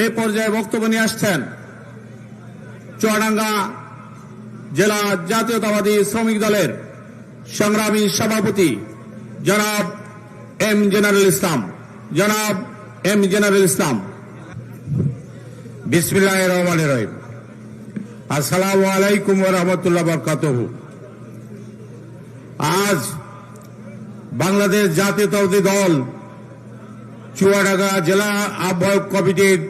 এই পর্যায়ে বক্তব্য নিয়ে আসছেন চুয়াডাঙ্গা জেলা জাতীয়তাবাদী শ্রমিক দলের সংগ্রামী সভাপতি জনাব এম জেনারেল ইসলাম। জনাব এম জেনারেল ইসলাম। বিসমিল্লাহ রহমান রহিম। আসসালামু আলাইকুম রহমতুল্লাহ বরকাতহু। আজ বাংলাদেশ জাতীয়তাবাদী দল চুয়াডাঙ্গা জেলা আহ্বায়ক কমিটির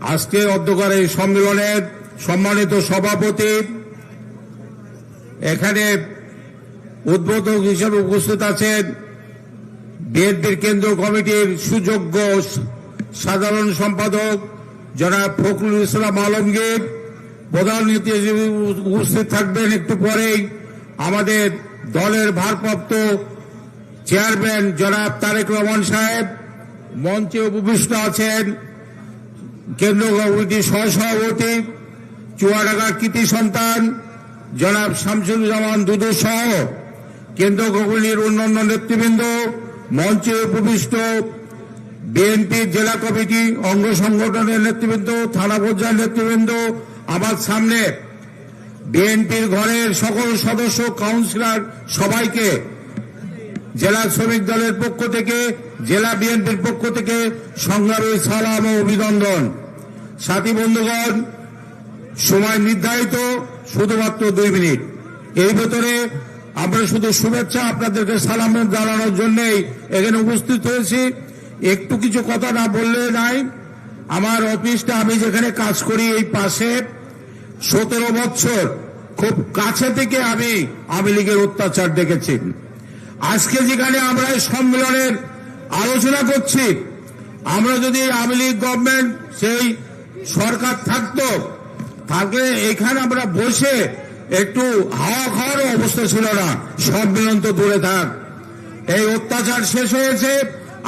আজকে অধ্যকার এই সম্মেলনের সম্মানিত সভাপতি এখানে উদ্বোধক হিসেবে উপস্থিত আছেন বিএনপির কেন্দ্র কমিটির সুযোগ্য সাধারণ সম্পাদক জনাব ফখরুল ইসলাম আলমগীর। প্রধান নীতি হিসেবে উপস্থিত থাকবেন একটু পরেই। আমাদের দলের ভারপ্রাপ্ত চেয়ারম্যান জনাব তারেক রহমান সাহেব। মঞ্চে উপবিষ্ট আছেন। কেন্দ্র কমিটির সহসভাপতি চুয়াডাঙ্গার কৃতি সন্তান, জনাব শামসুজ্জামান দুদু সহ কেন্দ্র কমিটির অন্যান্য নেতৃবৃন্দ, মঞ্চে উপবিষ্ট বিএনপি জেলা কমিটি অঙ্গ সংগঠনের নেতৃবৃন্দ, থানা পর্যায়ের নেতৃবৃন্দ, আমার সামনে বিএনপির ঘরের সকল সদস্য, কাউন্সিলর সবাইকে জেলা শ্রমিক দলের পক্ষ থেকে জেলা বিএনপির পক্ষ থেকে সংগ্রামী সালাম ও অভিনন্দন। সাথী বন্ধুগণ, সময় নির্ধারিত শুধুমাত্র দুই মিনিট। এই ভেতরে আমরা শুধু শুভেচ্ছা আপনাদেরকে সালাম জানানোর জন্যই এখানে উপস্থিত হয়েছি। একটু কিছু কথা না বললে নাই। আমার অফিসটা আমি যেখানে কাজ করি এই পাশে সতেরো বছর খুব কাছে থেকে আমি আওয়ামী লীগের অত্যাচার দেখেছি। আজকে যেখানে আমরা এই সম্মেলনের আলোচনা করছি। আমরা যদি আওয়ামী লীগ গভর্নমেন্ট সেই সরকার থাকতো, থাকলে এখানে আমরা বসে একটু হাওয়া খাওয়ারও অবস্থা ছিল না। সম্মেলন তো দূরে থাক। এই অত্যাচার শেষ হয়েছে,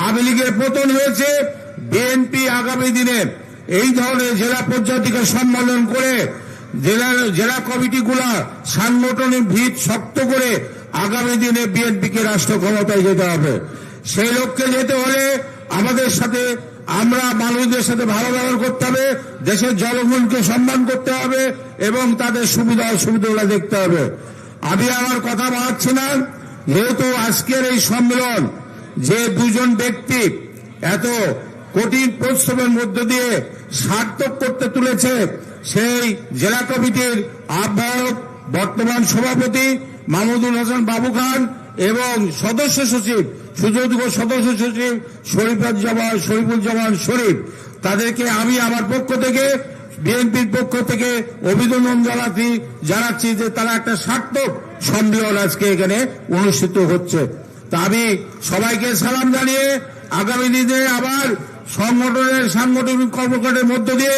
আওয়ামী লীগের পতন হয়েছে বিএনপি আগামী দিনে এই ধরনের জেলা পর্যায় থেকে সম্মেলন করে জেলা জেলা কমিটিগুলা সাংগঠনিক ভিত শক্ত করে আগামী দিনে বিএনপিকে রাষ্ট্র ক্ষমতায় যেতে হবে। সেই লক্ষ্যে যেতে হলে আমাদের সাথে, আমরা মানুষদের সাথে ভালো ব্যবহার করতে হবে, দেশের জনগণকে সম্মান করতে হবে, এবং তাদের সুবিধা অসুবিধাগুলো দেখতে হবে। আমি আমার কথা বাড়াচ্ছি না। যেহেতু আজকের এই সম্মেলন, যে দুজন ব্যক্তি এত কঠিন পরিশ্রমের মধ্য দিয়ে সার্থক করতে তুলেছে, সেই জেলা কমিটির আহ্বায়ক বর্তমান সভাপতি মাহমুদুল হাসান বাবু খান এবং সদস্য সচিব সুযোগ্য সদস্য সচিব শরীফুজ্জামান শরীফুজ্জামান শরীফ। তাদেরকে আমি আমার পক্ষ থেকে, বিএনপির পক্ষ থেকে অভিনন্দন জানাচ্ছি জানাচ্ছি যে তারা একটা সার্থক সম্মেলন আজকে এখানে অনুষ্ঠিত হচ্ছে। তা আমি সবাইকে সালাম জানিয়ে আগামী দিনে আবার সংগঠনের সাংগঠনিক কর্মকাণ্ডের মধ্য দিয়ে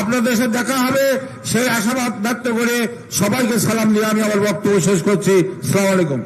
আপনাদের সাথে দেখা হবে। সেই আশাবাদ ব্যক্ত করে সবাইকে সালাম দিয়ে আমি আমার বক্তব্য শেষ করছি। সালাম আলাইকুম।